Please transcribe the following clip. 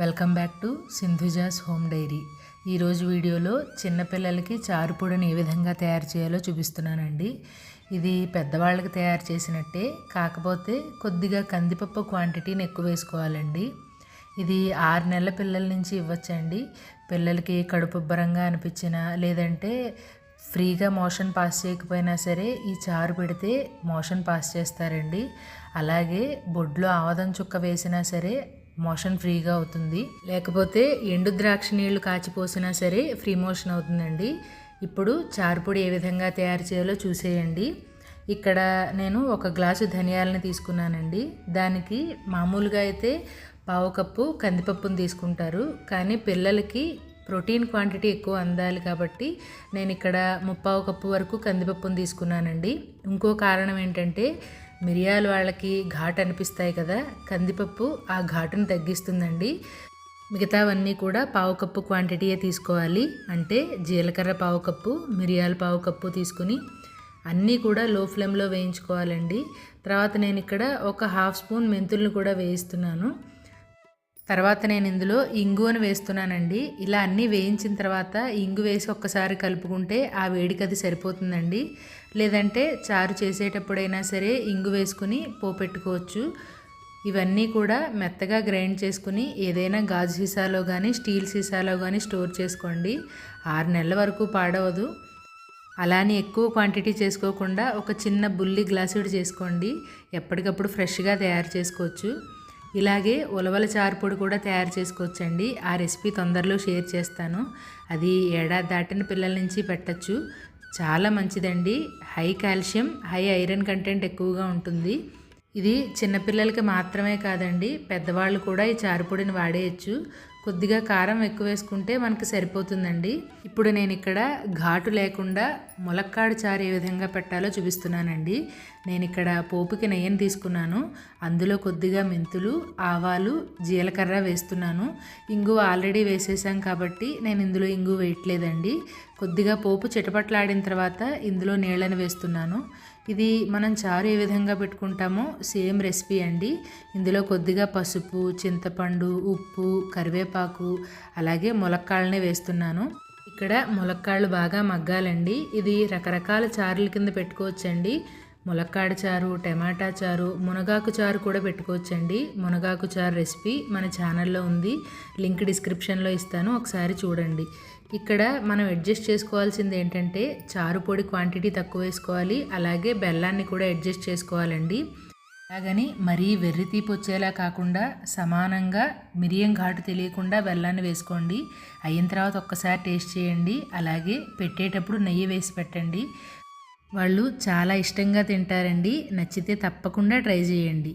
Welcome back to Sindhuja's home diary. ఈరోజు వీడియోలో చిన్నపిల్లలకి చారుపొడిని ఏ విధంగా తయారు చేయాలో చూపిస్తున్నానండి. ఇది పెద్దవాళ్ళకి తయారు చేసినట్టే కాకపోతే కొద్దిగా కందిపప్పు క్వాంటిటీని ఎక్కువ వేసుకోవాలండి. ఇది ఆరు నెలల పిల్లల నుంచి ఇవ్వచ్చండి. పిల్లలకి కడుపుబ్బరంగా అనిపించినా లేదంటే ఫ్రీగా మోషన్ పాస్ చేయకపోయినా సరే ఈ చారు పెడితే మోషన్ పాస్ చేస్తారండి. అలాగే బొడ్లో ఆవదం చుక్క వేసినా సరే మోషన్ ఫ్రీగా అవుతుంది. లేకపోతే ఎండు ద్రాక్ష నీళ్ళు కాచిపోసినా సరే ఫ్రీ మోషన్ అవుతుందండి. ఇప్పుడు చారుపొడి ఏ విధంగా తయారు చేయాలో చూసేయండి. ఇక్కడ నేను ఒక గ్లాసు ధనియాలను తీసుకున్నానండి. దానికి మామూలుగా అయితే పావు కప్పు కందిపప్పును తీసుకుంటారు. కానీ పిల్లలకి ప్రోటీన్ క్వాంటిటీ ఎక్కువ అందాలి కాబట్టి నేను ఇక్కడ ముప్పావు కప్పు వరకు కందిపప్పును తీసుకున్నానండి. ఇంకో కారణం ఏంటంటే మిరియాలు వాళ్ళకి ఘాట్ అనిపిస్తాయి కదా కందిపప్పు ఆ ఘాటును తగ్గిస్తుందండి. మిగతావన్నీ కూడా పావు కప్పు క్వాంటిటీయే తీసుకోవాలి. అంటే జీలకర్ర పావు కప్పు మిరియాలు పావు కప్పు తీసుకుని అన్నీ కూడా లో ఫ్లేమ్లో వేయించుకోవాలండి. తర్వాత నేను ఇక్కడ ఒక హాఫ్ స్పూన్ మెంతులను కూడా వేయిస్తున్నాను. తర్వాత నేను ఇందులో ఇంగువను వేస్తున్నానండి. ఇలా అన్నీ వేయించిన తర్వాత ఇంగు వేసి ఒక్కసారి కలుపుకుంటే ఆ వేడికి అది సరిపోతుందండి. లేదంటే చారు చేసేటప్పుడైనా సరే ఇంగు వేసుకుని పోపెట్టుకోవచ్చు. ఇవన్నీ కూడా మెత్తగా గ్రైండ్ చేసుకుని ఏదైనా గాజు సీసాలో కానీ స్టీల్ సీసాలో కానీ స్టోర్ చేసుకోండి. ఆరు నెలల వరకు పాడవదు. అలానే ఎక్కువ క్వాంటిటీ చేసుకోకుండా ఒక చిన్న బుల్లి గ్లాసుడు చేసుకోండి. ఎప్పటికప్పుడు ఫ్రెష్గా తయారు చేసుకోవచ్చు. ఇలాగే ఉలవల చారుపొడి కూడా తయారు చేసుకోవచ్చండి. ఆ రెసిపీ తొందరలో షేర్ చేస్తాను. అది ఏడాది దాటిన పిల్లల నుంచి పెట్టచ్చు. చాలా మంచిదండి. High calcium high iron content ఎక్కువగా ఉంటుంది. ఇది చిన్నపిల్లలకి మాత్రమే కాదండి పెద్దవాళ్ళు కూడా ఈ చారుపొడిని వాడేయచ్చు. కొద్దిగా కారం ఎక్కువ వేసుకుంటే మనకు సరిపోతుందండి. ఇప్పుడు నేను ఇక్కడ ఘాటు లేకుండా ములక్కాడు చారు ఏ విధంగా పెట్టాలో చూపిస్తున్నానండి. నేను ఇక్కడ పోపుకి నెయ్యిని తీసుకున్నాను. అందులో కొద్దిగా మెంతులు ఆవాలు జీలకర్ర వేస్తున్నాను. ఇంగు ఆల్రెడీ వేసేసాం కాబట్టి నేను ఇందులో ఇంగు వేయట్లేదండి. కొద్దిగా పోపు చిటపట్లాడిన తర్వాత ఇందులో నీళ్ళని వేస్తున్నాను. ఇది మనం చారు ఏ విధంగా పెట్టుకుంటామో సేమ్ రెసిపీ అండి. ఇందులో కొద్దిగా పసుపు చింతపండు ఉప్పు కరివేపాకు అలాగే ములక్కాళ్ళని వేస్తున్నాను. ఇక్కడ ములక్కాళ్ళు బాగా మగ్గాలండి. ఇది రకరకాల చారుల కింద పెట్టుకోవచ్చండి. ములక్కాడ చారు టమాటా చారు మునగాకు చారు కూడా పెట్టుకోవచ్చండి. మునగాకు చారు రెసిపీ మన ఛానల్లో ఉంది. లింక్ డిస్క్రిప్షన్లో ఇస్తాను. ఒకసారి చూడండి. ఇక్కడ మనం అడ్జస్ట్ చేసుకోవాల్సింది ఏంటంటే చారు పొడి క్వాంటిటీ తక్కువ వేసుకోవాలి. అలాగే బెల్లాన్ని కూడా అడ్జస్ట్ చేసుకోవాలండి. అలాగని మరీ వెర్రి తీపి వచ్చేలా కాకుండా సమానంగా మిరియం ఘాటు తెలియకుండా బెల్లాన్ని వేసుకోండి. అయిన తర్వాత ఒక్కసారి టేస్ట్ చేయండి. అలాగే పెట్టేటప్పుడు నెయ్యి వేసి పెట్టండి. వాళ్ళు చాలా ఇష్టంగా తింటారండి. నచ్చితే తప్పకుండా ట్రై చేయండి.